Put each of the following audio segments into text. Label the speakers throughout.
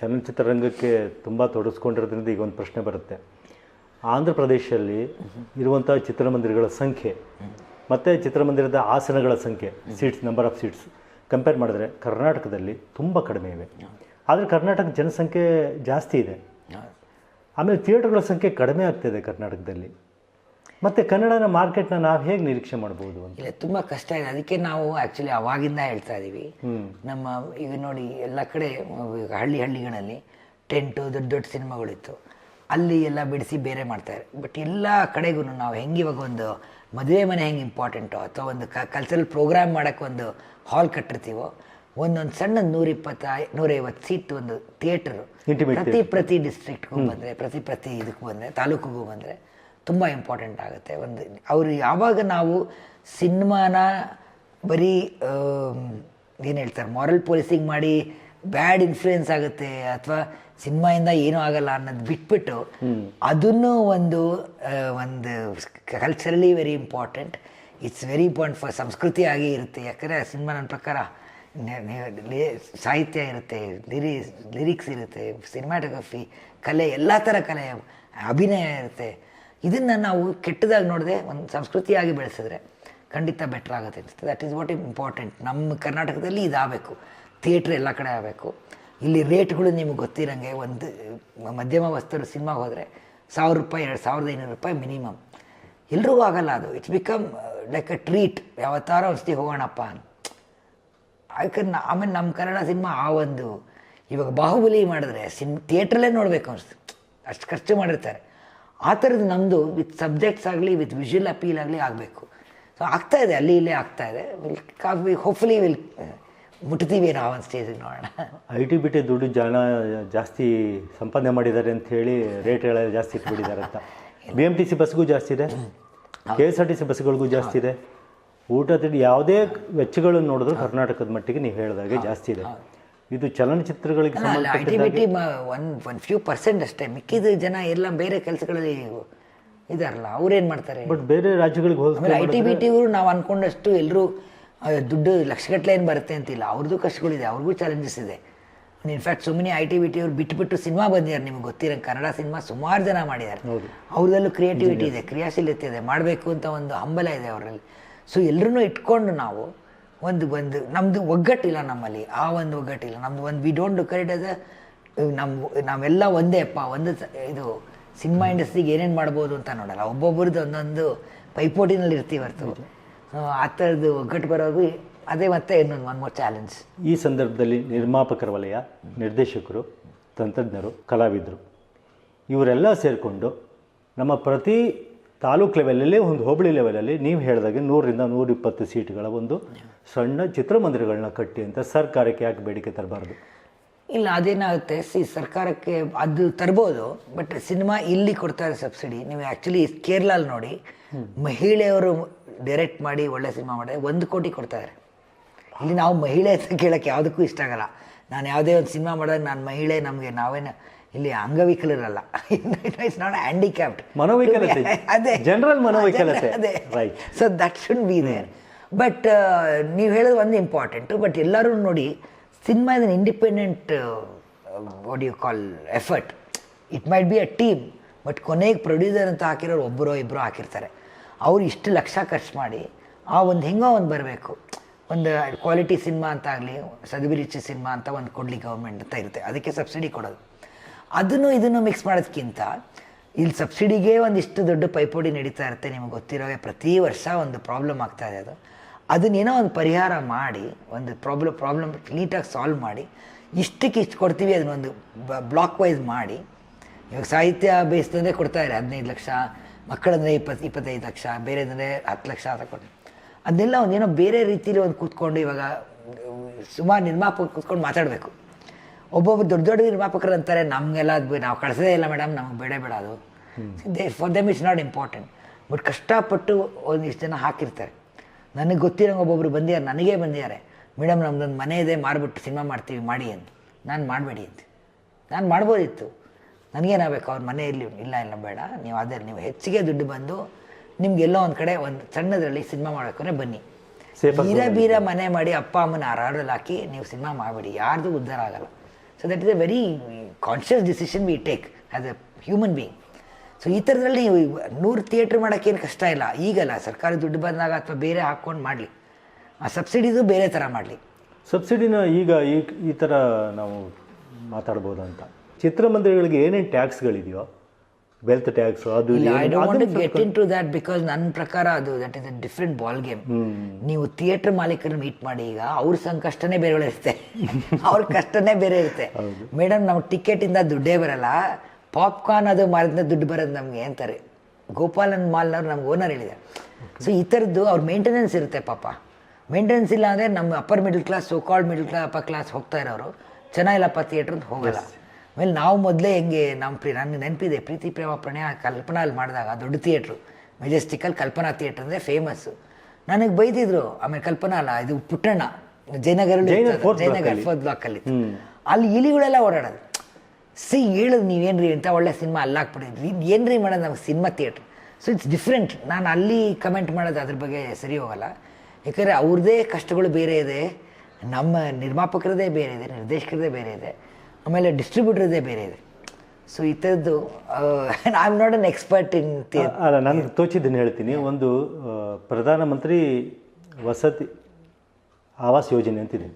Speaker 1: ಚಲನಚಿತ್ರರಂಗಕ್ಕೆ ತುಂಬ ತೊಡಗಿಸ್ಕೊಂಡಿರೋದ್ರಿಂದ ಈಗ ಒಂದು ಪ್ರಶ್ನೆ ಬರುತ್ತೆ. ಆಂಧ್ರ ಪ್ರದೇಶದಲ್ಲಿ ಇರುವಂಥ ಚಿತ್ರಮಂದಿರಗಳ ಸಂಖ್ಯೆ ಮತ್ತು ಚಿತ್ರಮಂದಿರದ ಆಸನಗಳ ಸಂಖ್ಯೆ seats number of seats compare ಮಾಡಿದ್ರೆ ಕರ್ನಾಟಕದಲ್ಲಿ ತುಂಬ ಕಡಿಮೆ ಇವೆ. ಆದರೆ ಕರ್ನಾಟಕ ಜನಸಂಖ್ಯೆ ಜಾಸ್ತಿ ಇದೆ. ಆಮೇಲೆ ಥಿಯೇಟರ್ಗಳ ಸಂಖ್ಯೆ ಕಡಿಮೆ ಆಗ್ತಾಯಿದೆ ಕರ್ನಾಟಕದಲ್ಲಿ. ಮತ್ತು ಕನ್ನಡನ ಮಾರ್ಕೆಟ್ನ ನಾವು ಹೇಗೆ ನಿರೀಕ್ಷೆ ಮಾಡ್ಬೋದು ಅಂತ?
Speaker 2: ಇಲ್ಲ ತುಂಬ ಕಷ್ಟ ಇದೆ. ಅದಕ್ಕೆ ನಾವು ಆ್ಯಕ್ಚುಲಿ ಅವಾಗಿಂದ ಹೇಳ್ತಾ ಇದ್ದೀವಿ ನಮ್ಮ ಈಗ ನೋಡಿ ಎಲ್ಲ ಕಡೆ ಈಗ ಹಳ್ಳಿ ಹಳ್ಳಿಗಳಲ್ಲಿ ಟೆಂಟು ದೊಡ್ಡ ದೊಡ್ಡ ಸಿನಿಮಾಗಳಿತ್ತು. ಅಲ್ಲಿ ಎಲ್ಲ ಬಿಡಿಸಿ ಬೇರೆ ಮಾಡ್ತಾರೆ ಬಟ್ ಎಲ್ಲ ಕಡೆಗೂ ನಾವು ಹೆಂಗೆ ಇವಾಗ ಒಂದು ಮದುವೆ ಮನೆ ಹೆಂಗೆ ಇಂಪಾರ್ಟೆಂಟೋ ಅಥವಾ ಒಂದು ಕಲ್ಚರಲ್ ಪ್ರೋಗ್ರಾಮ್ ಮಾಡೋಕ್ಕೆ ಒಂದು ಹಾಲ್ ಕಟ್ಟಿರ್ತೀವೋ? ಒಂದೊಂದು ಸಣ್ಣ ನೂರಿಪ್ಪತ್ತ ನೂರೈವತ್ತು ಸೀಟ್ ಒಂದು ಥಿಯೇಟರು ಪ್ರತಿ ಪ್ರತಿ ಡಿಸ್ಟ್ರಿಕ್ಟ್ಗೂ ಬಂದರೆ ಪ್ರತಿ ಪ್ರತಿ ಇದಕ್ಕೂ ಬಂದರೆ ತಾಲೂಕಿಗೂ ಬಂದರೆ ತುಂಬ ಇಂಪಾರ್ಟೆಂಟ್ ಆಗುತ್ತೆ. ಒಂದು ಅವರು ಯಾವಾಗ ನಾವು ಸಿನಿಮಾನ ಬರೀ ಏನು ಹೇಳ್ತಾರೆ ಮಾರಲ್ ಪೊಲೀಸಿಂಗ್ ಮಾಡಿ ಬ್ಯಾಡ್ ಇನ್ಫ್ಲೂಯೆನ್ಸ್ ಆಗುತ್ತೆ ಅಥವಾ ಸಿನಿಮಾಯಿಂದ ಏನೂ ಆಗಲ್ಲ ಅನ್ನೋದು ಬಿಟ್ಬಿಟ್ಟು ಅದನ್ನು ಒಂದು ಒಂದು culturally very important it's very important for ಸಂಸ್ಕೃತಿ ಆಗಿ ಇರುತ್ತೆ. ಯಾಕಂದರೆ ಸಿನಿಮಾ ನನ್ನ ಪ್ರಕಾರ ಸಾಹಿತ್ಯ ಇರುತ್ತೆ ಲಿರಿ ಲಿರಿಕ್ಸ್ ಇರುತ್ತೆ ಸಿನಿಮಾಟೋಗ್ರಫಿ ಕಲೆ ಎಲ್ಲ ಥರ ಕಲೆ ಅಭಿನಯ ಇರುತ್ತೆ. ಇದನ್ನು ನಾವು ಕೆಟ್ಟದಾಗಿ ನೋಡದೆ ಒಂದು ಸಂಸ್ಕೃತಿಯಾಗಿ ಬೆಳೆಸಿದ್ರೆ ಖಂಡಿತ ಬೆಟ್ರ್ ಆಗುತ್ತೆ ಅನಿಸುತ್ತೆ. ದಟ್ ಈಸ್ ವಾಟ್ ಇಂಪಾರ್ಟೆಂಟ್ ನಮ್ಮ ಕರ್ನಾಟಕದಲ್ಲಿ ಇದಾಗಬೇಕು. ಥಿಯೇಟ್ರ್ ಎಲ್ಲ ಕಡೆ ಆಗಬೇಕು. ಇಲ್ಲಿ ರೇಟ್ಗಳು ನಿಮಗೆ ಗೊತ್ತಿರಂಗೆ ಒಂದು, ಮಧ್ಯಮ ವಸ್ತುರು ಸಿನಿಮಾ ಹೋದರೆ ಸಾವಿರ ರೂಪಾಯಿ, ಎರಡು ಸಾವಿರದ ಐನೂರು ರೂಪಾಯಿ ಮಿನಿಮಮ್ ಎಲ್ರಿಗೂ ಆಗಲ್ಲ ಅದು. It's become like a treat ಯಾವತ್ತಾರ ಔಷಧಿ ಹೋಗೋಣಪ್ಪ ಅಂತ. ಯಾಕಂದ್ರೆ ಆಮೇಲೆ ನಮ್ಮ ಕನ್ನಡ ಸಿನಿಮಾ ಆ ಒಂದು, ಇವಾಗ ಬಾಹುಬಲಿ ಮಾಡಿದ್ರೆ ಸಿನ್ ಥಿಯೇಟ್ರಲ್ಲೇ ನೋಡಬೇಕು ಅನಿಸ್ತು ಅಷ್ಟು ಖರ್ಚು ಮಾಡಿರ್ತಾರೆ. ಆ ಥರದ್ದು ನಮ್ಮದು ವಿತ್ ಸಬ್ಜೆಕ್ಟ್ಸ್ ಆಗಲಿ ವಿತ್ ವಿಜುವಲ್ ಅಪೀಲ್ ಆಗಲಿ ಆಗಬೇಕು. ಸೊ ಆಗ್ತಾ ಇದೆ ಅಲ್ಲಿ ಇಲ್ಲೇ ಆಗ್ತಾ ಇದೆ. ವಿಲ್ ಹೋಪ್ಫುಲಿ ವಿಲ್ ಮುಟ್ತೀವಿ ನಾವು ಒಂದು ಸ್ಟೇಜಿಗೆ ನೋಡೋಣ.
Speaker 1: ಐ ಟಿ ಬಿ ಟಿ ದುಡ್ಡು ಜನ ಜಾಸ್ತಿ ಸಂಪಾದನೆ ಮಾಡಿದ್ದಾರೆ ಅಂತ ಹೇಳಿ ರೇಟ್ ಎಲ್ಲ ಜಾಸ್ತಿ ಇಟ್ಬಿಟ್ಟಿದ್ದಾರೆ ಅಂತ. ಬಿ ಎಂ ಟಿ ಸಿ ಬಸ್ಗೂ ಜಾಸ್ತಿ ಇದೆ. K S R T C ಬಸ್ಗಳಿಗೂ ಜಾಸ್ತಿ ಇದೆ. ಊಟ ತಿಂಡಿ ಯಾವುದೇ ವೆಚ್ಚಗಳನ್ನು ನೋಡಿದ್ರು ಕರ್ನಾಟಕದ ಮಟ್ಟಿಗೆ ನೀವು ಹೇಳಿದಾಗೆ ಜಾಸ್ತಿ ಇದೆ. ಇದು ಚಲನಚಿತ್ರಗಳಿಗೆ
Speaker 2: ಟಿ ಒನ್ ಒನ್ ಫ್ಯೂ ಪರ್ಸೆಂಟ್ ಅಷ್ಟೇ. ಮಿಕ್ಕಿದ ಜನ ಎಲ್ಲ ಬೇರೆ ಕೆಲಸಗಳಲ್ಲಿ ಇದಾರಲ್ಲ ಅವ್ರೇನು ಮಾಡ್ತಾರೆ?
Speaker 1: ಬಟ್ ಬೇರೆ ರಾಜ್ಯಗಳಿಗೆ ಹೋಲಿಸಿದ್ರೆ
Speaker 2: ಐ ಟಿ ಬಿ ಟಿ ನಾವು ಅನ್ಕೊಂಡಷ್ಟು ಎಲ್ಲರೂ ದುಡ್ಡು ಲಕ್ಷಗಟ್ಟಲೆ ಏನು ಬರುತ್ತೆ ಅಂತಿಲ್ಲ. ಅವ್ರದ್ದು ಕಷ್ಟಗಳಿದೆ ಅವ್ರಿಗೂ ಚಾಲೆಂಜಸ್ ಇದೆ. ಇನ್ಫ್ಯಾಕ್ಟ್ ಸುಮ್ಮನೆ ಐ ಟಿ ಬಿ ಟಿ ಅವ್ರು ಬಿಟ್ಬಿಟ್ಟು ಸಿನಿಮಾ ಬಂದಿದ್ದಾರೆ ನಿಮ್ಗೆ ಗೊತ್ತಿರೋ ಕನ್ನಡ ಸಿನಿಮಾ ಸುಮಾರು ಜನ ಮಾಡಿದ್ದಾರೆ ಅವ್ರದಲ್ಲೂ ಕ್ರಿಯೇಟಿವಿಟಿ ಇದೆ ಕ್ರಿಯಾಶೀಲತೆ ಇದೆ ಮಾಡಬೇಕು ಅಂತ ಒಂದು ಹಂಬಲ ಇದೆ ಅವರಲ್ಲಿ. ಸೊ ಎಲ್ಲರೂ ಇಟ್ಕೊಂಡು ನಾವು ಒಂದು ಒಂದು ನಮ್ಮದು ಒಗ್ಗಟ್ಟಿಲ್ಲ ನಮ್ಮಲ್ಲಿ ಆ ಒಂದು ಒಗ್ಗಟ್ಟಿಲ್ಲ. ನಮ್ದು ಒಂದು ವಿ ಡೋಂಟ್ ಕರೆಕ್ಟ್ ಅದ ನಮ್ಮ ನಾವೆಲ್ಲ ಒಂದೇ ಅಪ್ಪ ಒಂದು ಇದು ಸಿನಿಮಾ ಇಂಡಸ್ಟ್ರಿಗೆ ಏನೇನು ಮಾಡ್ಬೋದು ಅಂತ ನೋಡಲ್ಲ. ಒಬ್ಬೊಬ್ಬರದ್ದು ಒಂದೊಂದು ಪೈಪೋಟಿನಲ್ಲಿ ಇರ್ತೀವಿ ಹೊರತು. ಆ ಥರದ್ದು ಒಗ್ಗಟ್ಟು ಬರೋದು ಅದೇ ಮತ್ತೆ ಇನ್ನೊಂದು ಒನ್ ಮೋರ್ ಚಾಲೆಂಜ್
Speaker 1: ಈ ಸಂದರ್ಭದಲ್ಲಿ ನಿರ್ಮಾಪಕರ ವಲಯ ನಿರ್ದೇಶಕರು ತಂತ್ರಜ್ಞರು ಕಲಾವಿದರು ಇವರೆಲ್ಲ ಸೇರಿಕೊಂಡು ನಮ್ಮ ಪ್ರತಿ ತಾಲೂಕ್ ಲೆವೆಲಲ್ಲಿ ಒಂದು ಹೋಬಳಿ ಲೆವೆಲಲ್ಲಿ ನೀವು ಹೇಳಿದಾಗೆ ನೂರರಿಂದ ನೂರಿಪ್ಪತ್ತು ಸೀಟ್ಗಳ ಒಂದು ಸಣ್ಣ ಚಿತ್ರಮಂದಿರಗಳನ್ನ ಕಟ್ಟಿ ಅಂತ ಸರ್ಕಾರಕ್ಕೆ ಯಾಕೆ ಬೇಡಿಕೆ ತರಬಾರ್ದು?
Speaker 2: ಇಲ್ಲ, ಅದೇನಾಗುತ್ತೆ? ಸಿ, ಸರ್ಕಾರಕ್ಕೆ ಅದು ತರ್ಬೋದು, ಬಟ್ ಸಿನಿಮಾ ಇಲ್ಲಿ ಕೊಡ್ತಾರೆ ಸಬ್ಸಿಡಿ. ನೀವು ಆ್ಯಕ್ಚುಲಿ ಕೇರಳಲ್ಲಿ ನೋಡಿ, ಮಹಿಳೆಯವರು ಡೈರೆಕ್ಟ್ ಮಾಡಿ ಒಳ್ಳೆ ಸಿನಿಮಾ ಮಾಡಿದ್ರೆ ಒಂದು ಕೋಟಿ ಕೊಡ್ತಾರೆ. ಇಲ್ಲಿ ನಾವು ಮಹಿಳೆ ಅಂತ ಕೇಳೋಕ್ಕೆ ಯಾವುದಕ್ಕೂ ಇಷ್ಟ ಆಗಲ್ಲ. ನಾನು ಯಾವುದೇ ಒಂದು ಸಿನಿಮಾ ಮಾಡಿದಾಗ ನಾನು ಮಹಿಳೆ, ನಮಗೆ ನಾವೇನು ಇಲ್ಲಿ ಅಂಗವಿಕಲರಲ್ಲ. ಇಟ್ಸ್ ನಾಟ್ ಹ್ಯಾಂಡಿಕ್ಯಾಪ್ಡ್
Speaker 1: ಮನೋವಿಕಲತೆ.
Speaker 2: ಅದೇ.
Speaker 1: ಜನರಲ್ ಮನೋವಿಕಲತೆ.
Speaker 2: ಅದೇ
Speaker 1: right
Speaker 2: so that should be there but ನೀವು ಹೇಳೋದು ಒಂದು ಇಂಪಾರ್ಟೆಂಟು ಬಟ್ ಎಲ್ಲರೂ ನೋಡಿ cinema is independent what you call effort it might be a team but ಕೊನೆಗೆ ಪ್ರೊಡ್ಯೂಸರ್ ಅಂತ ಹಾಕಿರೋರು ಒಬ್ಬರೋ ಇಬ್ಬರು ಹಾಕಿರ್ತಾರೆ. ಅವ್ರು ಇಷ್ಟು ಲಕ್ಷ ಖರ್ಚು ಮಾಡಿ ಆ ಒಂದು ಹೆಂಗೋ ಒಂದು ಬರಬೇಕು. ಒಂದು ಕ್ವಾಲಿಟಿ ಸಿನಿಮಾ ಅಂತ ಆಗಲಿ ಸದಭಿರುಚಿ ಸಿನಿಮಾ ಅಂತ ಒಂದು ಕೊಡಲಿ ಗೌರ್ಮೆಂಟ್ ಅಂತ ಇರುತ್ತೆ. ಅದಕ್ಕೆ ಸಬ್ಸಿಡಿ ಕೊಡೋದು. ಅದನ್ನು ಇದನ್ನು ಮಿಕ್ಸ್ ಮಾಡೋದಕ್ಕಿಂತ ಇಲ್ಲಿ ಸಬ್ಸಿಡಿಗೆ ಒಂದಿಷ್ಟು ದೊಡ್ಡ ಪೈಪೋಟಿ ನಡೀತಾ ಇರುತ್ತೆ, ನಿಮಗೆ ಗೊತ್ತಿರೋವೇ. ಪ್ರತಿ ವರ್ಷ ಒಂದು ಪ್ರಾಬ್ಲಮ್ ಆಗ್ತಾ ಇದೆ ಅದು. ಅದನ್ನೇನೋ ಒಂದು ಪರಿಹಾರ ಮಾಡಿ, ಒಂದು ಪ್ರಾಬ್ಲಮ್ ಪ್ರಾಬ್ಲಮ್ ನೀಟಾಗಿ ಸಾಲ್ವ್ ಮಾಡಿ, ಇಷ್ಟಕ್ಕೆ ಇಷ್ಟು ಕೊಡ್ತೀವಿ ಅದನ್ನೊಂದು ಬ್ಲಾಕ್ ವೈಸ್ ಮಾಡಿ. ಇವಾಗ ಸಾಹಿತ್ಯ ಬೇಸ್ದಂದರೆ ಕೊಡ್ತಾರೆ ಹದಿನೈದು ಲಕ್ಷ, ಮಕ್ಕಳಂದರೆ ಇಪ್ಪತ್ತು ಇಪ್ಪತ್ತೈದು ಲಕ್ಷ, ಬೇರೆದಂದರೆ ಹತ್ತು ಲಕ್ಷ ಅಂತ ಕೊಡ್ತೀವಿ ಅದನ್ನೆಲ್ಲ ಒಂದೇನೋ ಬೇರೆ ರೀತಿಯಲ್ಲಿ ಒಂದು ಕೂತ್ಕೊಂಡು ಇವಾಗ, ಸುಮಾರು ನಿರ್ಮಾಪಕ ಕೂತ್ಕೊಂಡು ಮಾತಾಡಬೇಕು. ಒಬ್ಬೊಬ್ಬರು ದೊಡ್ಡ ದೊಡ್ಡ ನಿರ್ಮಾಪಕರು ಅಂತಾರೆ ನಮಗೆಲ್ಲ ಅದು ಬೇ- ನಾವು ಕಳಿಸೋದೇ ಇಲ್ಲ ಮೇಡಮ್ ನಮಗೆ ಬೇಡ ಬೇಡ ಅದು. They for them it's not important but ಕಷ್ಟಪಟ್ಟು ಒಂದಿಷ್ಟು ಜನ ಹಾಕಿರ್ತಾರೆ. ನನಗೆ ಗೊತ್ತಿರೋಂಗೆ ಒಬ್ಬೊಬ್ರು ಬಂದಿದ್ದಾರೆ ನನಗೇ ಬಂದಿದ್ದಾರೆ. ಮೇಡಮ್ ನಮ್ದೊಂದು ಮನೆ ಇದೆ ಮಾರ್ಬಿಟ್ಟು ಸಿನಿಮಾ ಮಾಡ್ತೀವಿ ಮಾಡಿ ಅಂತ. ನಾನು ಮಾಡಬೇಡಿ ಅಂತ. ನಾನು ಮಾಡ್ಬೋದಿತ್ತು. ನನಗೇನಾಗಬೇಕು ಅವ್ರ ಮನೆಯಲ್ಲಿ ಇಲ್ಲ ಇಲ್ಲ ಬೇಡ. ನೀವು ಅದೇ ನೀವು ಹೆಚ್ಚಿಗೆ ದುಡ್ಡು ಬಂದು ನಿಮ್ಗೆಲ್ಲೋ ಒಂದು ಕಡೆ ಒಂದು ಸಣ್ಣದರಲ್ಲಿ ಸಿನಿಮಾ ಮಾಡಬೇಕಂದ್ರೆ ಬನ್ನಿ. ಬೀರ ಬೀರ ಮನೆ ಮಾಡಿ ಅಪ್ಪ ಅಮ್ಮನ ಹಾಕಿ ನೀವು ಸಿನಿಮಾ ಮಾಡಬೇಡಿ. ಯಾರ್ದು ಉದ್ಧಾರ ಆಗಲ್ಲ. So that is a very conscious decision we take as a human being so ಈ ಥರದ್ರಲ್ಲಿ ನೂರು ಥಿಯೇಟ್ರ್ ಮಾಡೋಕ್ಕೇನು ಕಷ್ಟ ಇಲ್ಲ. ಈಗಲ್ಲ ಸರ್ಕಾರಿ ದುಡ್ಡು ಬಂದಾಗ ಅಥವಾ ಬೇರೆ ಹಾಕ್ಕೊಂಡು ಮಾಡಲಿ. ಆ ಸಬ್ಸಿಡಿದು ಬೇರೆ ಥರ ಮಾಡಲಿ.
Speaker 1: ಸಬ್ಸಿಡಿನ ಈಗ ಈ ಈ ಥರ ನಾವು ಮಾತಾಡ್ಬೋದು ಅಂತ ಚಿತ್ರಮಂದಿರಗಳಿಗೆ ಏನೇನು ಟ್ಯಾಕ್ಸ್ಗಳಿದೆಯೋ ವೆಲ್ತ್ ಟ್ಯಾಕ್ಸ್ ಅದು
Speaker 2: I don't want get into that because ನನ್ನ ಪ್ರಕಾರ ಅದು that is a different ball game ನೀವು ಥಿಯೇಟರ್ ಮಾಲೀಕರನ್ನ ಮೀಟ್ ಮಾಡಿ ಈಗ ಅವ್ರ ಸಂಕಷ್ಟನೇ ಬೇರೆ ಇರುತ್ತೆ. ಅವ್ರ ಕಷ್ಟನೇ ಬೇರೆ ಇರುತ್ತೆ. ಮೇಡಮ್ ಟಿಕೆಟ್ ಇಂದ ದುಡ್ಡೇ ಬರಲ್ಲ. ಪಾಪ್ಕಾರ್ನ್ ಅದು ಮಾರಿದ ದುಡ್ಡು ಬರೋದು ನಮಗೆ ಅಂತಾರೆ. ಗೋಪಾಲನ್ ಮಾಲ್ನವ್ರು ನಮ್ಗೆ ಓನರ್ ಹೇಳಿದ್ದಾರೆ. ಸೊ ಈ ಥರದ್ದು ಅವ್ರ ಮೇಂಟೆನೆನ್ಸ್ ಇರುತ್ತೆ ಪಾಪ. ಮೇಂಟೆನೆನ್ಸ್ ಇಲ್ಲ ಅಂದರೆ ನಮ್ಮ upper middle class so called middle class upper class ಹೋಗ್ತಾ ಇರೋರು. ಚೆನ್ನಾಗಿಲ್ಲಪ್ಪ ಥಿಯೇಟ್ರ್ ಅಂತ ಹೋಗಲ್ಲ. ಆಮೇಲೆ ನಾವು ಮೊದಲೇ ಹೆಂಗೆ ನಮ್ಮ ಪ್ರಿ ನನಗೆ ನೆನಪಿದೆ ಪ್ರೀತಿ ಪ್ರೇಮ ಪ್ರಣಯ ಕಲ್ಪನಾ ಅಲ್ಲಿ ಮಾಡಿದಾಗ ದೊಡ್ಡ ಥಿಯೇಟ್ರು ಮೆಜೆಸ್ಟಿಕಲ್ಲಿ ಕಲ್ಪನಾ ಥಿಯೇಟ್ರ್ ಅಂದರೆ ಫೇಮಸ್ಸು ನನಗೆ ಬೈದಿದ್ರು ಆಮೇಲೆ ಕಲ್ಪನಾ ಅಲ್ಲ ಇದು ಪುಟ್ಟಣ್ಣ
Speaker 1: ಜಯನಗರ
Speaker 2: ಜಯನಗರ್. ಫೋರ್ತ್ ಬ್ಲಾಕಲ್ಲಿ ಅಲ್ಲಿ ಇಲಿಗಳೆಲ್ಲ ಓಡಾಡೋದು. ಸಿ ಹೇಳೋದು ನೀವೇನ್ರಿ ಅಂತ ಒಳ್ಳೆ ಸಿನಿಮಾ ಅಲ್ಲಿ ಅಲ್ಲಾಕ್ಬಿಟ್ಟಿದ್ರಿ ಏನ್ರಿ ಮಾಡೋದು ನಮ್ಗೆ cinema theatre so it's different ನಾನು ಅಲ್ಲಿ ಕಮೆಂಟ್ ಮಾಡೋದು ಅದ್ರ ಬಗ್ಗೆ ಸರಿ ಹೋಗಲ್ಲ. ಯಾಕಂದರೆ ಅವ್ರದ್ದೇ ಕಷ್ಟಗಳು ಬೇರೆ ಇದೆ ನಮ್ಮ ನಿರ್ಮಾಪಕರದೇ ಬೇರೆ ಇದೆ ನಿರ್ದೇಶಕರದೇ ಬೇರೆ ಇದೆ. ಆಮೇಲೆ ಡಿಸ್ಟ್ರಿಬ್ಯೂಟರ್ದೇ ಬೇರೆ ಇದೆ. ಸೊ ಈ ಥರದ್ದು I am not an expert in
Speaker 1: ಅಲ್ಲ ನಾನು ತೋಚಿದ್ದನ್ನು ಹೇಳ್ತೀನಿ. ಒಂದು ಪ್ರಧಾನಮಂತ್ರಿ ವಸತಿ ಆವಾಸ್ ಯೋಜನೆ ಅಂತಿದೆ.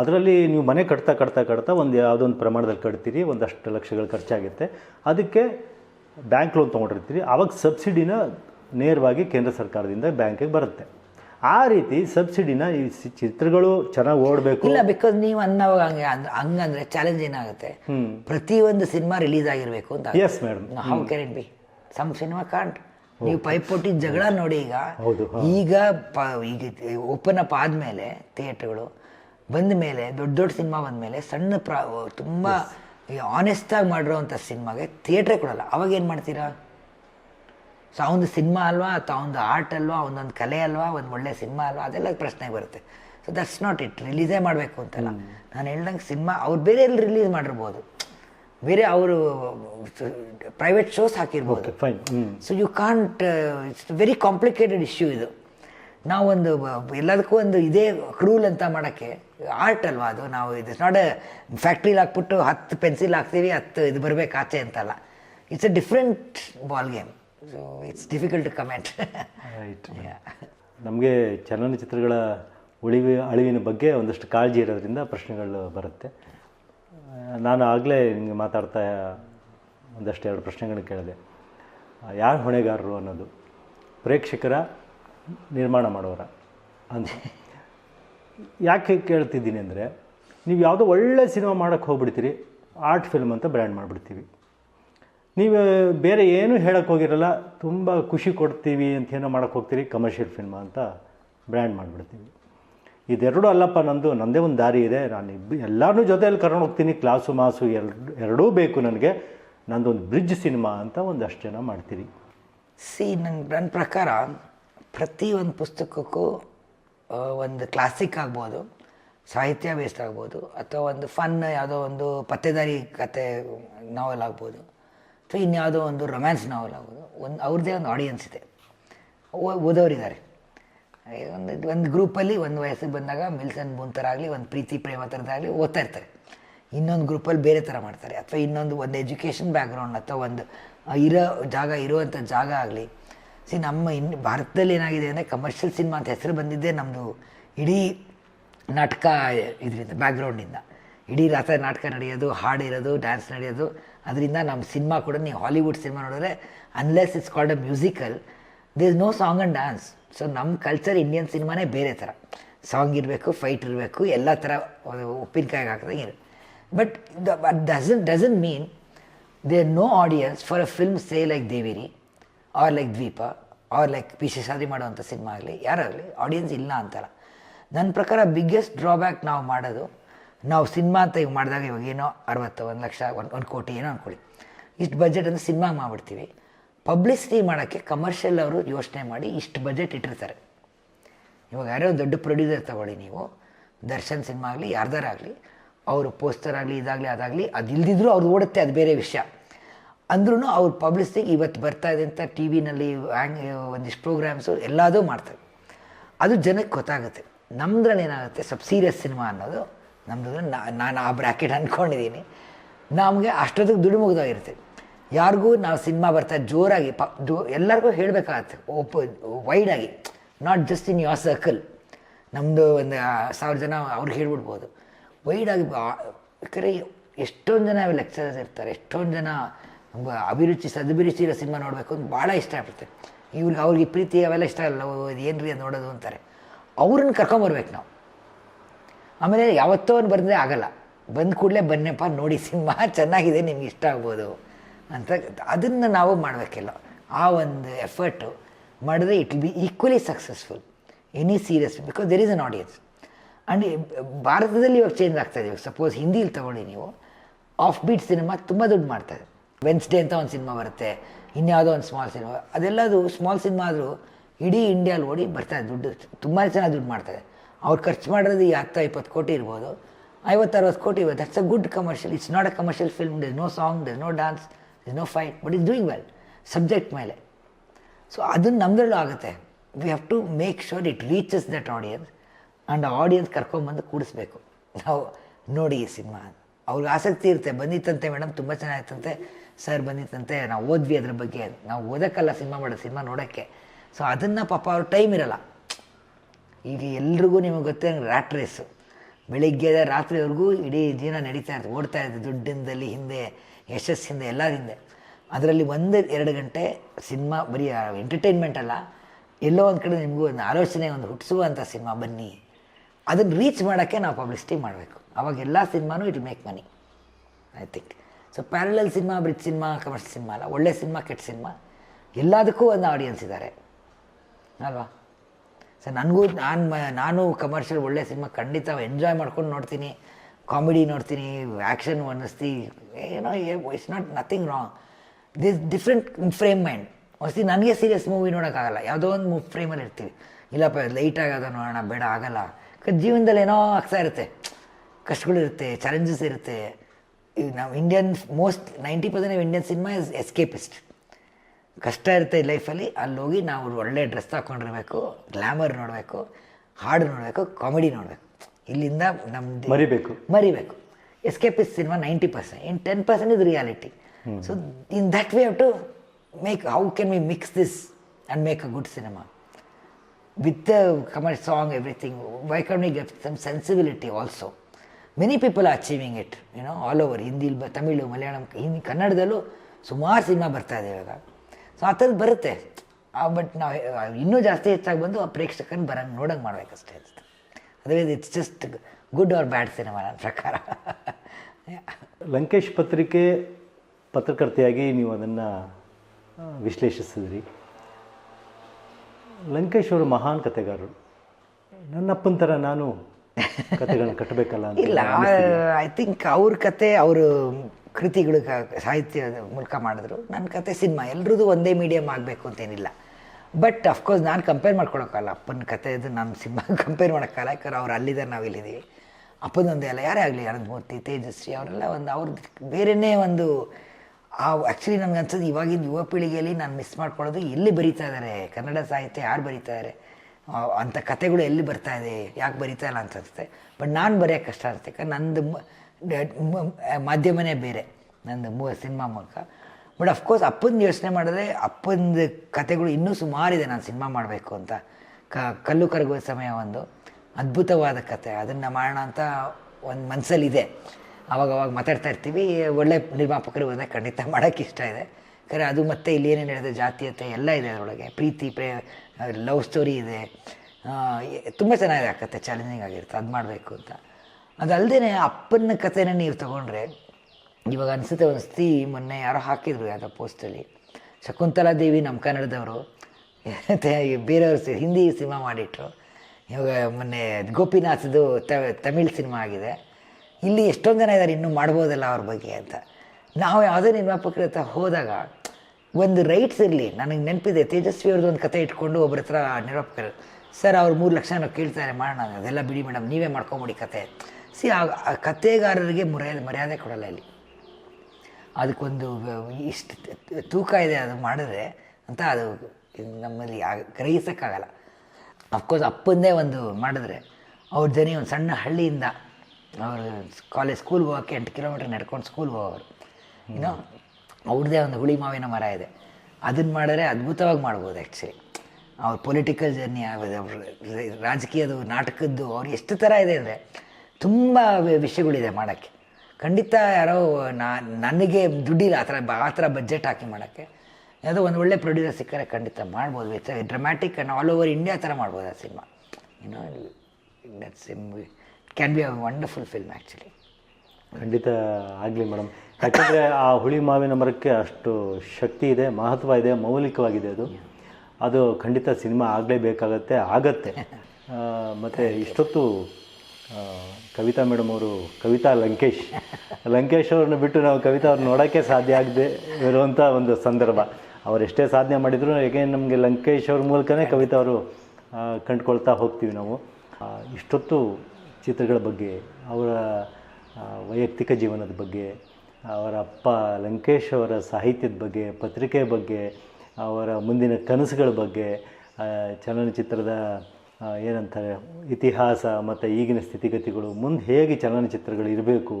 Speaker 1: ಅದರಲ್ಲಿ ನೀವು ಮನೆ ಕಟ್ತಾ ಕಟ್ತಾ ಕಟ್ತಾ ಒಂದು ಯಾವುದೊಂದು ಪ್ರಮಾಣದಲ್ಲಿ ಕಟ್ತೀರಿ ಒಂದಷ್ಟು ಲಕ್ಷಗಳು ಖರ್ಚಾಗುತ್ತೆ. ಅದಕ್ಕೆ ಬ್ಯಾಂಕ್ ಲೋನ್ ತೊಗೊಂಡಿರ್ತೀರಿ. ಆವಾಗ ಸಬ್ಸಿಡಿನ ನೇರವಾಗಿ ಕೇಂದ್ರ ಸರ್ಕಾರದಿಂದ ಬ್ಯಾಂಕಿಗೆ ಬರುತ್ತೆ. ಆ ರೀತಿ ಸಬ್ಸಿಡಿನ ಈ ಸಿ- ಚಿತ್ರಗಳು ಚೆನ್ನಾಗಿ ಓಡಬೇಕು.
Speaker 2: ಇಲ್ಲ ಬಿಕಾಸ್ ನೀವು ಅನ್ನೋವಾಗ ಹಂಗೆ ಅಂದ್- ಹಂಗಂದ್ರೆ ಚಾಲೆಂಜ್ ಏನಾಗುತ್ತೆ? ಪ್ರತಿಯೊಂದು ಸಿನಿಮಾ ರಿಲೀಸ್ ಆಗಿರಬೇಕು ಅಂತ.
Speaker 1: Yes madam
Speaker 2: how can it be some cinema can't ನೀವು ಪೈಪೋಟಿ ಜಗಳ ನೋಡಿ ಈಗ
Speaker 1: ಹೌದು,
Speaker 2: ಈಗ ಪ ಈಗ ಓಪನ್ ಅಪ್ ಆದಮೇಲೆ ಥಿಯೇಟರ್ಗಳು ಬಂದ ಮೇಲೆ ದೊಡ್ಡ ದೊಡ್ಡ ಸಿನಿಮಾ ಬಂದಮೇಲೆ ಸಣ್ಣ ಪ್ರಾ ತುಂಬ ಮಾಡಿರೋ ಅಂತ ಸಿನಿಮಾಗೆ ಥಿಯೇಟ್ರೇ ಕೊಡಲ್ಲ. ಅವಾಗ ಏನು ಮಾಡ್ತೀರಾ? ಸೊ ಅವನು ಸಿನಿಮಾ ಅಲ್ವಾ ಅಥವಾ ಒಂದು ಆರ್ಟ್ ಅಲ್ವಾ ಅವನೊಂದು ಕಲೆ ಅಲ್ವಾ ಒಂದು ಒಳ್ಳೆ ಸಿನಿಮಾ ಅಲ್ವಾ ಅದೆಲ್ಲ ಪ್ರಶ್ನೆ ಬರುತ್ತೆ. ಸೊ ದಟ್ಸ್ ನಾಟ್ ಇಟ್ ರಿಲೀಸೇ ಮಾಡಬೇಕು ಅಂತಲ್ಲ. ನಾನು ಹೇಳ್ದಂಗೆ ಸಿನಿಮಾ ಅವ್ರು ಬೇರೆ ಎಲ್ಲಿ ರಿಲೀಸ್ ಮಾಡಿರ್ಬೋದು. ಬೇರೆ ಅವರು private shows ಹಾಕಿರ್ಬೋದು. So you can't it's very complicated issue ಇದು. ನಾವೊಂದು ಎಲ್ಲದಕ್ಕೂ ಒಂದು ಇದೇ ಕ್ರೂಲ್ ಅಂತ ಮಾಡೋಕ್ಕೆ ಆರ್ಟ್ ಅಲ್ವಾ ಅದು? ನಾವು ಇದು ನಾಟ್ ಫ್ಯಾಕ್ಟ್ರಿಲಿ ಹಾಕ್ಬಿಟ್ಟು ಹತ್ತು ಪೆನ್ಸಿಲ್ ಹಾಕ್ತೀವಿ ಹತ್ತು ಇದು ಬರಬೇಕು ಆಚೆ ಅಂತಲ್ಲ. It's a different ball game so it's difficult to comment
Speaker 1: right ನಮಗೆ ಚಲನಚಿತ್ರಗಳ ಉಳಿವಿ ಅಳಿವಿನ ಬಗ್ಗೆ ಒಂದಷ್ಟು ಕಾಳಜಿ ಇರೋದ್ರಿಂದ ಪ್ರಶ್ನೆಗಳು ಬರುತ್ತೆ. ನಾನು ಆಗಲೇ ನಿಮಗೆ ಮಾತಾಡ್ತಾ ಒಂದಷ್ಟು ಎರಡು ಪ್ರಶ್ನೆಗಳನ್ನ ಕೇಳಿದೆ. ಯಾರು ಹೊಣೆಗಾರರು ಅನ್ನೋದು? ಪ್ರೇಕ್ಷಕರ ನಿರ್ಮಾಣ ಮಾಡೋರ. ಅಂತ ಯಾಕೆ ಕೇಳ್ತಿದ್ದೀನಿ ಅಂದರೆ ನೀವು ಯಾವುದೋ ಒಳ್ಳೆ ಸಿನಿಮಾ ಮಾಡೋಕ್ಕೆ ಹೋಗ್ಬಿಡ್ತೀರಿ ಆರ್ಟ್ ಫಿಲ್ಮ್ ಅಂತ ಬ್ರ್ಯಾಂಡ್ ಮಾಡಿಬಿಡ್ತೀವಿ. ನೀವು ಬೇರೆ ಏನು ಹೇಳಕ್ಕೆ ಹೋಗಿರಲ್ಲ, ತುಂಬ ಖುಷಿ ಕೊಡ್ತೀವಿ ಅಂತ ಏನೋ ಮಾಡೋಕ್ಕೆ ಹೋಗ್ತೀರಿ ಕಮರ್ಷಿಯಲ್ ಫಿಲ್ಮ್ ಅಂತ ಬ್ರ್ಯಾಂಡ್ ಮಾಡಿಬಿಡ್ತೀವಿ. ಇದೆರಡೂ ಅಲ್ಲಪ್ಪ, ನಂದು ನನ್ನದೇ ಒಂದು ದಾರಿ ಇದೆ. ನಾನು ಇಬ್ಬ ಎಲ್ಲರೂ ಜೊತೆಯಲ್ಲಿ ಕರ್ಕೊಂಡು ಹೋಗ್ತೀನಿ, ಕ್ಲಾಸು ಮಾಸು ಎರಡು, ಎರಡೂ ಬೇಕು ನನಗೆ. ನಂದೊಂದು ಬ್ರಿಡ್ಜ್ ಸಿನಿಮಾ ಅಂತ ಒಂದಷ್ಟು ಜನ ಮಾಡ್ತೀರಿ.
Speaker 2: ಸಿ ನನ್ನ ನನ್ನ ಪ್ರಕಾರ ಪ್ರತಿ ಒಂದು ಪುಸ್ತಕಕ್ಕೂ ಒಂದು ಕ್ಲಾಸಿಕ್ ಆಗ್ಬೋದು, ಸಾಹಿತ್ಯ ಬೇಸ್ಡ್ ಆಗ್ಬೋದು, ಅಥವಾ ಒಂದು ಫನ್ ಯಾವುದೋ ಒಂದು ಪತ್ತೆದಾರಿ ಕತೆ ನಾವೆಲ್ ಆಗ್ಬೋದು. ಅಥವಾ ಇನ್ಯಾವುದೋ ಒಂದು ರೊಮ್ಯಾನ್ಸ್ ನಾವೆಲ್ ಆಗ್ಬೋದು. ಒಂದು ಅವ್ರದ್ದೇ ಒಂದು ಆಡಿಯನ್ಸ್ ಇದೆ. ಓದೋರಿದ್ದಾರೆ ಒಂದು ಒಂದು ಗ್ರೂಪಲ್ಲಿ ಒಂದು ವಯಸ್ಸಿಗೆ ಬಂದಾಗ ಮಿಲ್ಸನ್ ಬೂನ್ ಆಗಲಿ, ಒಂದು ಪ್ರೀತಿ ಪ್ರೇಮ ಥರದಾಗಲಿ ಓದ್ತಾ ಇರ್ತಾರೆ. ಇನ್ನೊಂದು ಗ್ರೂಪಲ್ಲಿ ಬೇರೆ ಥರ ಮಾಡ್ತಾರೆ. ಅಥವಾ ಇನ್ನೊಂದು ಒಂದು ಎಜುಕೇಷನ್ ಬ್ಯಾಕ್ಗ್ರೌಂಡ್ ಅಥವಾ ಒಂದು ಇರೋ ಜಾಗ ಇರುವಂಥ ಜಾಗ ಆಗಲಿ. ಸಿ, ನಮ್ಮ ಇನ್ ಭಾರತದಲ್ಲಿ ಏನಾಗಿದೆ ಅಂದರೆ ಕಮರ್ಷಿಯಲ್ ಸಿನಿಮಾ ಅಂತ ಹೆಸರು ಬಂದಿದ್ದೇ ನಮ್ಮದು ಇಡೀ ನಾಟಕ ಇದರಿಂದ ಬ್ಯಾಕ್ಗ್ರೌಂಡಿಂದ ಇಡೀ ರಾತ್ರಿ ನಾಟಕ ನಡೆಯೋದು ಹಾಡಿರೋದು ಡ್ಯಾನ್ಸ್ ನಡೆಯೋದು ಅದರಿಂದ ನಮ್ಮ ಸಿನಿಮಾ ಕೂಡ, ನೀವು ಹಾಲಿವುಡ್ ಸಿನಿಮಾ ನೋಡಿದ್ರೆ unless it's called a musical there is no song and dance so ನಮ್ಮ ಕಲ್ಚರ್ ಇಂಡಿಯನ್ ಸಿನಿಮಾನೇ ಬೇರೆ ಥರ ಸಾಂಗ್ ಇರಬೇಕು ಫೈಟ್ ಇರಬೇಕು, ಎಲ್ಲ ಥರ ಉಪ್ಪಿನಕಾಯಿಗೆ ಹಾಕಿದಂಗೆ ಇರುತ್ತೆ. But dozen dozen mean they no audience for a film say like Deveeri or like Dweepa or like P ಶಾದಿ ಮಾಡುವಂಥ ಸಿನಿಮಾ ಆಗಲಿ, ಯಾರಾಗಲಿ ಆಡಿಯನ್ಸ್ ಇಲ್ಲ ಅಂತಲ್ಲ. ನನ್ನ ಪ್ರಕಾರ ಬಿಗ್ಗೆಸ್ಟ್ ಡ್ರಾಬ್ಯಾಕ್ ನಾವು ಮಾಡೋದು ನಾವು ಸಿನಿಮಾ ಅಂತ ಈಗ ಮಾಡಿದಾಗ ಇವಾಗ ಏನೋ ಅರವತ್ತು, ಒಂದು ಲಕ್ಷ, ಒಂದು ಒಂದು ಕೋಟಿ ಏನೋ ಅಂದ್ಕೊಳ್ಳಿ ಇಷ್ಟು ಬಜೆಟ್ ಅಂದರೆ ಸಿನಿಮಾ ಮಾಡಿಬಿಡ್ತೀವಿ. ಪಬ್ಲಿಸಿಟಿ ಮಾಡೋಕ್ಕೆ ಕಮರ್ಷಿಯಲ್ ಅವರು ಯೋಚನೆ ಮಾಡಿ ಇಷ್ಟು ಬಜೆಟ್ ಇಟ್ಟಿರ್ತಾರೆ. ಇವಾಗ ಯಾರೋ ದೊಡ್ಡ ಪ್ರೊಡ್ಯೂಸರ್ ತಗೊಳ್ಳಿ ನೀವು, ದರ್ಶನ್ ಸಿನಿಮಾ ಆಗಲಿ ಯಾರ್ದಾರಾಗಲಿ ಅವರು ಪೋಸ್ಟರ್ ಆಗಲಿ, ಇದಾಗಲಿ, ಅದಾಗಲಿ, ಅದು ಇಲ್ದಿದ್ರೂ ಅವ್ರು ಓಡುತ್ತೆ, ಅದು ಬೇರೆ ವಿಷಯ. ಅಂದ್ರೂ ಅವ್ರ ಪಬ್ಲಿಸಿಟಿಗೆ ಇವತ್ತು ಬರ್ತಾ ಇದೆ ಅಂತ ಟಿ ವಿನಲ್ಲಿ ಹ್ಯಾಂಗ್, ಒಂದಿಷ್ಟು ಪ್ರೋಗ್ರಾಮ್ಸು ಎಲ್ಲದೂ ಮಾಡ್ತಾರೆ. ಅದು ಜನಕ್ಕೆ ಗೊತ್ತಾಗುತ್ತೆ. ನಮ್ದ್ರಲ್ಲಿ ಏನಾಗುತ್ತೆ ಸಬ್ ಸೀರಿಯಸ್ ಸಿನಿಮಾ ಅನ್ನೋದು ನಮ್ಮದು ನಾನು ಆ ಬ್ರ್ಯಾಕೆಟ್ ಅಂದ್ಕೊಂಡಿದ್ದೀನಿ. ನಮಗೆ ಅಷ್ಟೊತ್ತಿಗೆ ದುಡ್ಡು ಮುಗಿದೋಗಿರುತ್ತೆ. ಯಾರಿಗೂ ನಾವು ಸಿನಿಮಾ ಬರ್ತಾ ಜೋರಾಗಿ ಪ ಜೋ ಎಲ್ಲರಿಗೂ ಹೇಳಬೇಕಾಗತ್ತೆ. ಓಪ ವೈಡಾಗಿ not just in your circle ನಮ್ಮದು ಒಂದು ಸಾವಿರ ಜನ ಅವ್ರಿಗೆ ಹೇಳ್ಬಿಡ್ಬೋದು. ವೈಡಾಗಿ ಯಾಕಂದರೆ ಎಷ್ಟೊಂದು ಜನ ಲೆಕ್ಚರರ್ಸ್ ಇರ್ತಾರೆ. ಎಷ್ಟೊಂದು ಜನ ಅಭಿರುಚಿ, ಸದಭಿರುಚಿ ಇರೋ ಸಿನಿಮಾ ನೋಡಬೇಕು ಅಂತ ಭಾಳ ಇಷ್ಟ ಆಗ್ಬಿಡುತ್ತೆ ಇವ್ರಿಗೆ ಅವ್ರಿಗೆ ಪ್ರೀತಿ ಅವೆಲ್ಲ ಇಷ್ಟ ಇಲ್ಲ ಏನು ರೀ ನೋಡೋದು ಅಂತಾರೆ. ಅವ್ರನ್ನ ಕರ್ಕೊಂಬರ್ಬೇಕು ನಾವು. ಆಮೇಲೆ ಯಾವತ್ತೋ ಅವ್ನು ಬರೆದ್ರೆ ಆಗಲ್ಲ. ಬಂದ ಕೂಡಲೇ ಬನ್ನಪ್ಪ ನೋಡಿ ಸಿನಿಮಾ ಚೆನ್ನಾಗಿದೆ, ನಿಮ್ಗೆ ಇಷ್ಟ ಆಗ್ಬೋದು ಅಂತ ಅದನ್ನು ನಾವು ಮಾಡಬೇಕಿಲ್ಲ. ಆ ಒಂದು ಎಫರ್ಟು ಮಾಡಿದ್ರೆ it will be equally successful any serious because there is an audience and ಭಾರತದಲ್ಲಿ ಇವಾಗ ಚೇಂಜ್ ಆಗ್ತಾ ಇದೆ. ಸಪೋಸ್ ಹಿಂದಿಲಿ ತಗೊಳ್ಳಿ ನೀವು ಆಫ್ ಬೀಟ್ ಸಿನಿಮಾ ತುಂಬ ದುಡ್ಡು ಮಾಡ್ತಾರೆ ವೆನ್ಸ್ಡೇ ಅಂತ ಒಂದು ಸಿನಿಮಾ ಬರುತ್ತೆ ಇನ್ಯಾವುದೋ ಒಂದು ಸ್ಮಾಲ್ ಸಿನಿಮಾ ಅದೆಲ್ಲದು ಸ್ಮಾಲ್ ಸಿನಿಮಾ ಆದರೂ ಇಡೀ ಇಂಡಿಯಾಲಿ ಓಡಿ ಬರ್ತಾರೆ ದುಡ್ಡು ತುಂಬ ಚೆನ್ನಾಗಿ ದುಡ್ಡು ಮಾಡ್ತಾರೆ ಅವ್ರು ಖರ್ಚು ಮಾಡೋದು ಈ ಹತ್ತು, ಇಪ್ಪತ್ತು ಕೋಟಿ ಇರ್ಬೋದು. ಐವತ್ತು ಅರವತ್ತು ಕೋಟಿ ಇರುತ್ತೆ that's a good commercial it's not a commercial film this no song this no dance is no fight but is doing well subject ಮೇಲೆ. ಸೊ ಅದನ್ನು ನಮ್ಮದ್ರಲ್ಲೂ ಆಗುತ್ತೆ. We have to make sure it reaches that audience and audience ಕರ್ಕೊಂಬಂದು ಕೂಡಿಸ್ಬೇಕು. ನಾವು ನೋಡಿ ಈ cinema. ಅವ್ರಿಗೆ ಆಸಕ್ತಿ ಇರುತ್ತೆ. ಬಂದಿತ್ತಂತೆ ಮೇಡಮ್, ತುಂಬ ಚೆನ್ನಾಗಿತ್ತಂತೆ. ಸರ್ ಬಂದಿತ್ತಂತೆ, ನಾವು ಓದ್ವಿ ಅದ್ರ ಬಗ್ಗೆ. ನಾವು ಓದೋಕ್ಕಲ್ಲ ಸಿನಿಮಾ ಮಾಡೋದು ಸಿನಿಮಾ ನೋಡೋಕ್ಕೆ. ಸೊ ಅದನ್ನು ಪಾಪ ಅವ್ರ ಟೈಮ್ ಇರಲ್ಲ. ಈಗ ಎಲ್ರಿಗೂ ನಿಮಗೆ ಗೊತ್ತೇ ರ್ಯಾಟ್ ರೇಸು ಬೆಳಿಗ್ಗೆ ರಾತ್ರಿವರೆಗೂ ಇಡೀ ಜೀವನ ನಡೀತಾ ಇರ್ತದೆ, ಓಡ್ತಾ ಇರ್ತದೆ, ದುಡ್ಡಿಂದಲ್ಲಿ ಹಿಂದೆ, ಯಶಸ್ಸಿಂದ ಹಿಂದೆ. ಅದರಲ್ಲಿ ಒಂದು ಎರಡು ಗಂಟೆ ಸಿನಿಮಾ ಬರೀ ಎಂಟರ್ಟೈನ್ಮೆಂಟ್ ಅಲ್ಲ, ಎಲ್ಲೋ ಒಂದು ಕಡೆ ನಿಮಗೂ ಒಂದು ಆಲೋಚನೆ, ಒಂದು ಹುಟ್ಟಿಸುವಂಥ ಸಿನಿಮಾ ಬನ್ನಿ. ಅದನ್ನು ರೀಚ್ ಮಾಡೋಕ್ಕೆ ನಾವು ಪಬ್ಲಿಸಿಟಿ ಮಾಡಬೇಕು. ಅವಾಗ ಎಲ್ಲ ಸಿನಿಮಾನೂ it make money I think so parallel cinema bridge cinema commercial cinema ಅಲ್ಲ, ಒಳ್ಳೆ ಸಿನಿಮಾ, ಕೆಟ್ಟ ಸಿನಿಮಾ, ಎಲ್ಲದಕ್ಕೂ ಒಂದು ಆಡಿಯನ್ಸ್ ಇದ್ದಾರೆ ಅಲ್ವಾ? ಸೊ ನನಗೂ ನಾನು ನಾನು ಕಮರ್ಷಿಯಲ್ ಒಳ್ಳೆ ಸಿನಿಮಾ ಖಂಡಿತ ಎಂಜಾಯ್ ಮಾಡ್ಕೊಂಡು ನೋಡ್ತೀನಿ. ಕಾಮಿಡಿ ನೋಡ್ತೀನಿ ಆ್ಯಕ್ಷನ್ ಅನ್ನಿಸ್ತಿ. ಏನೋ it's not nothing wrong this different frame mind ಹೊಸ್ತಿ ನನಗೆ ಸೀರಿಯಸ್ ಮೂವಿ ನೋಡೋಕ್ಕಾಗಲ್ಲ. ಯಾವುದೋ ಒಂದು ಫ್ರೇಮಲ್ಲಿ ಇರ್ತೀವಿ. ಇಲ್ಲಪ್ಪ ಲೈಟ್ ಆಗೋದ ನೋಡೋಣ, ಬೇಡ, ಆಗಲ್ಲ. ಜೀವನದಲ್ಲಿ ಏನೋ ಆಗ್ತಾ ಇರುತ್ತೆ. ಕಷ್ಟಗಳಿರುತ್ತೆ ಚಾಲೆಂಜಸ್ ಇರುತ್ತೆ. ನಾವು Indian most ninety percent of Indian cinema is escapist ಕಷ್ಟ ಇರುತ್ತೆ ಲೈಫಲ್ಲಿ. ಅಲ್ಲಿ ಹೋಗಿ ನಾವು ಒಳ್ಳೆ ಡ್ರೆಸ್ ಹಾಕ್ಕೊಂಡಿರ್ಬೇಕು ಗ್ಲ್ಯಾಮರ್ ನೋಡಬೇಕು ಹಾಡು ನೋಡಬೇಕು ಕಾಮಿಡಿ ನೋಡಬೇಕು. ಇಲ್ಲಿಂದ ನಮ್ದು
Speaker 1: ಮರಿಬೇಕು.
Speaker 2: ಮರಿಬೇಕು. Escape is cinema ninety percent in ten percent ಇದು reality so in that way have to make how can we mix this and make a good cinema with the song everything why can we get some sensibility also many people people are achieving it, all over. Hindi Tamil Malayalam Hindi ಕನ್ನಡದಲ್ಲೂ ಸುಮಾರು cinema ಬರ್ತಾ ಇದೆ ಇವಾಗ. So ಆ ಥರದ್ದು ಬರುತ್ತೆ but ನಾವು ಇನ್ನೂ ಜಾಸ್ತಿ ಹೆಚ್ಚಾಗಿ ಬಂದು ಆ ಪ್ರೇಕ್ಷಕನ ಬರಂಗೆ ನೋಡಂಗೆ ಮಾಡಬೇಕಷ್ಟೇ ಅನಿಸ್ತು ಅದೇ it's just good or bad cinema ನನ್ನ ಪ್ರಕಾರ.
Speaker 1: ಲಂಕೇಶ್ ಪತ್ರಿಕೆ ಪತ್ರಕರ್ತೆಯಾಗಿ ನೀವು ಅದನ್ನು ವಿಶ್ಲೇಷಿಸಿದ್ರಿ. ಲಂಕೇಶ್ ಅವರು ಮಹಾನ್ ಕತೆಗಾರರು ನನ್ನಪ್ಪನ ಥರ ನಾನು ಕತೆಗಳನ್ನ ಕಟ್ಟಬೇಕಲ್ಲ ಅಂತ
Speaker 2: ಇಲ್ಲ ಐ ಥಿಂಕ್ ಅವ್ರ ಕತೆ ಅವರು ಕೃತಿಗಳು ಸಾಹಿತ್ಯದ ಮೂಲಕ ಮಾಡಿದ್ರು. ನನ್ನ ಕತೆ ಸಿನಿಮಾ, ಎಲ್ರದ್ದು ಒಂದೇ ಮೀಡಿಯಮ್ ಆಗಬೇಕು ಅಂತೇನಿಲ್ಲ. ಬಟ್ ಅಫ್ಕೋರ್ಸ್ ನಾನು ಕಂಪೇರ್ ಮಾಡ್ಕೊಳಕ್ಕಲ್ಲ. ಅಪ್ಪನ ಕತೆ ಇದು ನಾನು ಸಿನಿಮಾ ಕಂಪೇರ್ ಮಾಡೋಕ್ಕಲ್ಲ. ಯಾಕಂದ್ರೆ ಅವ್ರು ಅಲ್ಲಿದ್ದಾರೆ ನಾವು ಇಲ್ಲಿದ್ದೀವಿ. ಅಪ್ಪನೊಂದೇ ಅಲ್ಲ, ಯಾರೇ ಆಗಲಿ ಅನಂತಮೂರ್ತಿ ತೇಜಸ್ವಿ, ಅವರೆಲ್ಲ ಒಂದು ಅವ್ರದ್ದು ಬೇರೆಯೇ ಒಂದು ಆ ಆ್ಯಕ್ಚುಲಿ ನನಗೆ ಅನ್ಸೋದು ಇವಾಗಿನ ಯುವ ಪೀಳಿಗೆಯಲ್ಲಿ ನಾನು ಮಿಸ್ ಮಾಡ್ಕೊಳ್ಳೋದು ಎಲ್ಲಿ ಬರೀತಾ ಇದ್ದಾರೆ? ಕನ್ನಡ ಸಾಹಿತ್ಯ ಯಾರು ಬರೀತಾ ಇದ್ದಾರೆ? ಅಂಥ ಕತೆಗಳು ಎಲ್ಲಿ ಬರ್ತಾ ಇದೆ? ಯಾಕೆ ಬರೀತಾ ಇಲ್ಲ ಅಂತ ಅನಿಸುತ್ತೆ. ಬಟ್ ನಾನು ಬರೆಯೋಕ್ಕೆ ಕಷ್ಟ ಆಗುತ್ತೆ. ಯಾಕಂದ್ರೆ ನಂದು ಮಾಧ್ಯಮನೇ ಬೇರೆ. ನಂದು ಮೂ ಸಿನಿಮಾ ಮೂಲಕ. ಬಟ್ ಅಫ್ಕೋರ್ಸ್ ಅಪ್ಪಂದು ಯೋಚನೆ ಮಾಡಿದ್ರೆ ಅಪ್ಪಂದು ಕತೆಗಳು ಇನ್ನೂ ಸುಮಾರಿದೆ ನಾನು ಸಿನಿಮಾ ಮಾಡಬೇಕು ಅಂತ. ಕ ಕಲ್ಲು ಕರಗುವ ಸಮಯ ಒಂದು. ಅದ್ಭುತವಾದ ಕತೆ. ಅದನ್ನು ಮಾಡೋಣ ಅಂತ ಒಂದು ಮನಸ್ಸಲ್ಲಿದೆ ಅವಾಗ ಅವಾಗ ಮಾತಾಡ್ತಾ ಇರ್ತೀವಿ. ಒಳ್ಳೆ ನಿರ್ಮಾಪಕರು ಬಂದರೆ ಖಂಡಿತ ಮಾಡೋಕ್ಕೆ ಇಷ್ಟ ಇದೆ. ಯಾಕಂದರೆ ಅದು ಮತ್ತೆ ಇಲ್ಲಿ ಏನೇನು ಹೇಳಿದೆ ಜಾತೀಯತೆ ಎಲ್ಲ ಇದೆ ಅದರೊಳಗೆ. ಪ್ರೀತಿ, ಪ್ರೇ ಲವ್ ಸ್ಟೋರಿ ಇದೆ. ತುಂಬ ಚೆನ್ನಾಗಿದೆ ಆ ಕತೆ. ಚಾಲೆಂಜಿಂಗ್ ಆಗಿರುತ್ತೆ. ಅದು ಮಾಡಬೇಕು ಅಂತ. ಅದಲ್ಲದೆ ಅಪ್ಪನ ಕಥೆನ ನೀವು ತಗೊಂಡ್ರೆ, ಇವಾಗ ಅನಿಸುತ್ತೆ ಒಂದು ಸ್ತ್ರೀ ಮೊನ್ನೆ ಯಾರೋ ಹಾಕಿದ್ರು ಯಾವುದೋ ಪೋಸ್ಟಲ್ಲಿ ಶಕುಂತಲಾ ದೇವಿ ನಮ್ಮ ಕನ್ನಡದವರು. ಬೇರೆಯವರು ಹಿಂದಿ ಸಿನಿಮಾ ಮಾಡಿಟ್ರು. ಇವಾಗ ಮೊನ್ನೆ ಗೋಪಿನಾಥ್ದು ತ- ತಮಿಳ್ ಸಿನಿಮಾ ಆಗಿದೆ. ಇಲ್ಲಿ ಎಷ್ಟೊಂದು ಜನ ಇದ್ದಾರೆ ಇನ್ನೂ ಮಾಡ್ಬೋದಲ್ಲ ಅವ್ರ ಬಗ್ಗೆ ಅಂತ. ನಾವು ಯಾವುದೇ ನಿರ್ಮಾಪಕರ ಹತ್ರ ಹೋದಾಗ ಒಂದು ರೈಟ್ಸ್ ಇರಲಿ, ನನಗೆ ನೆನಪಿದೆ, ತೇಜಸ್ವಿ ಅವ್ರದ್ದು ಒಂದು ಕತೆ ಇಟ್ಕೊಂಡು ಒಬ್ಬರ ಹತ್ರ ನಿರ್ಮಾಪಕರು, ಸರ್, ಅವ್ರು ಮೂರು ಲಕ್ಷ ಕೇಳ್ತಾರೆ ಮಾಡೋಣ, ಅದೆಲ್ಲ ಬಿಡಿ ಮೇಡಮ್, ನೀವೇ ಮಾಡ್ಕೊಂಬಿಡಿ ಕತೆ ಸಿ, ಆ ಕಥೆಗಾರರಿಗೆ ಮರ್ಯಾದೆ ಮರ್ಯಾದೆ ಕೊಡಲ್ಲ ಇಲ್ಲಿ. ಅದಕ್ಕೊಂದು ಇಷ್ಟು ತೂಕ ಇದೆ ಅದು ಮಾಡಿದ್ರೆ ಅಂತ ಅದು ನಮ್ಮಲ್ಲಿ ಗ್ರಹಿಸೋಕ್ಕಾಗಲ್ಲ. ಅಫ್ಕೋರ್ಸ್ ಅಪ್ಪಂದೇ ಒಂದು ಮಾಡಿದ್ರೆ, ಅವ್ರ ಜನ ಒಂದು ಸಣ್ಣ ಹಳ್ಳಿಯಿಂದ ಅವರು ಕಾಲೇಜ್ ಸ್ಕೂಲ್ಗೆ ಹೋಗೋಕ್ಕೆ ಎಂಟು ಕಿಲೋಮೀಟ್ರ್ ನಡ್ಕೊಂಡು ಸ್ಕೂಲ್ಗೆ ಹೋಗೋರು. ಏನೋ ಅವ್ರದ್ದೇ ಒಂದು ಹುಳಿ ಮಾವಿನ ಮರ ಇದೆ. ಅದನ್ನು ಮಾಡಿದ್ರೆ ಅದ್ಭುತವಾಗಿ ಮಾಡ್ಬೋದು ಆ್ಯಕ್ಚುಲಿ ಅವ್ರ ಪೊಲಿಟಿಕಲ್ ಜರ್ನಿ ಆಗೋದು ಅವ್ರ ರಾಜಕೀಯದ ನಾಟಕದ್ದು, ಅವ್ರು ಎಷ್ಟು ಥರ ಇದೆ ಅಂದರೆ ತುಂಬ ವಿಷಯಗಳಿದೆ ಮಾಡೋಕ್ಕೆ. ಖಂಡಿತ ಯಾರೋ ನಾ ನನಗೆ ದುಡ್ಡಿಲ್ಲ ಆ ಥರ ಬ- ಆ ಥರ ಬಜೆಟ್ ಹಾಕಿ ಮಾಡೋಕ್ಕೆ. ಯಾವುದೋ ಒಂದು ಒಳ್ಳೆ ಪ್ರೊಡ್ಯೂಸರ್ ಸಿಕ್ಕರೆ ಖಂಡಿತ ಮಾಡ್ಬೋದು. With dramatic and all over India ಥರ ಮಾಡ್ಬೋದು ಆ cinema. You know that's can be a wonderful film actually
Speaker 1: ಖಂಡಿತ ಆಗಲಿ ಮೇಡಮ್ ಯಾಕಂದರೆ ಆ ಹುಳಿ ಮಾವಿನ ಮರಕ್ಕೆ ಅಷ್ಟು ಶಕ್ತಿ ಇದೆ ಮಹತ್ವ ಇದೆ ಮೌಲಿಕವಾಗಿದೆ ಅದು. ಅದು ಖಂಡಿತ ಸಿನಿಮಾ ಆಗಲೇಬೇಕಾಗತ್ತೆ ಆಗತ್ತೆ. ಮತ್ತು ಇಷ್ಟೊತ್ತು ಕವಿತಾ ಮೇಡಮ್ ಅವರು, ಕವಿತಾ ಲಂಕೇಶ್. ಲಂಕೇಶ್ ಅವ್ರನ್ನ ಬಿಟ್ಟು ನಾವು ಕವಿತಾ ಅವ್ರನ್ನ ನೋಡೋಕ್ಕೆ ಸಾಧ್ಯ ಆಗದೆ ಇರುವಂಥ ಒಂದು ಸಂದರ್ಭ. ಅವರೆಷ್ಟೇ ಸಾಧನೆ ಮಾಡಿದ್ರು ಹೇಗೆ ನಮಗೆ ಲಂಕೇಶ್ ಅವ್ರ ಮೂಲಕನೇ ಕವಿತಾ ಅವರು ಕಂಡುಕೊಳ್ತಾ ಹೋಗ್ತೀವಿ ನಾವು. ಇಷ್ಟೊತ್ತು ಚಿತ್ರಗಳ ಬಗ್ಗೆ, ಅವರ ವೈಯಕ್ತಿಕ ಜೀವನದ ಬಗ್ಗೆ, ಅವರ ಅಪ್ಪ ಲಂಕೇಶ್ ಅವರ ಸಾಹಿತ್ಯದ ಬಗ್ಗೆ, ಪತ್ರಿಕೆ ಬಗ್ಗೆ, ಅವರ ಮುಂದಿನ ಕನಸುಗಳ ಬಗ್ಗೆ ಚಲನಚಿತ್ರದ ಏನಂತಾರೆ, ಇತಿಹಾಸ ಮತ್ತು ಈಗಿನ ಸ್ಥಿತಿಗತಿಗಳು, ಮುಂದೆ ಹೇಗೆ ಚಲನಚಿತ್ರಗಳು ಇರಬೇಕು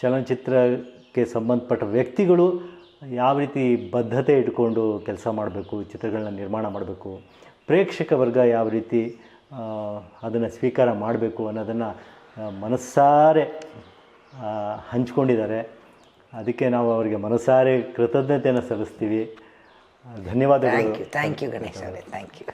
Speaker 1: ಚಲನಚಿತ್ರಕ್ಕೆ ಸಂಬಂಧಪಟ್ಟ ವ್ಯಕ್ತಿಗಳು ಯಾವ ರೀತಿ ಬದ್ಧತೆ ಇಟ್ಕೊಂಡು ಕೆಲಸ ಮಾಡಬೇಕು, ಚಿತ್ರಗಳನ್ನ ನಿರ್ಮಾಣ ಮಾಡಬೇಕು, ಪ್ರೇಕ್ಷಕ ವರ್ಗ ಯಾವ ರೀತಿ ಅದನ್ನು ಸ್ವೀಕಾರ ಮಾಡಬೇಕು ಅನ್ನೋದನ್ನು ಮನಸ್ಸಾರೆ ಹಂಚ್ಕೊಂಡಿದ್ದಾರೆ. ಅದಕ್ಕೆ ನಾವು ಅವರಿಗೆ ಮನಸ್ಸಾರೆ ಕೃತಜ್ಞತೆಯನ್ನು ಸಲ್ಲಿಸ್ತೀವಿ. ಧನ್ಯವಾದಗಳು.
Speaker 2: ಥ್ಯಾಂಕ್ ಯು ಗಣೇಶ್ ಅವರೇ ಥ್ಯಾಂಕ್ ಯು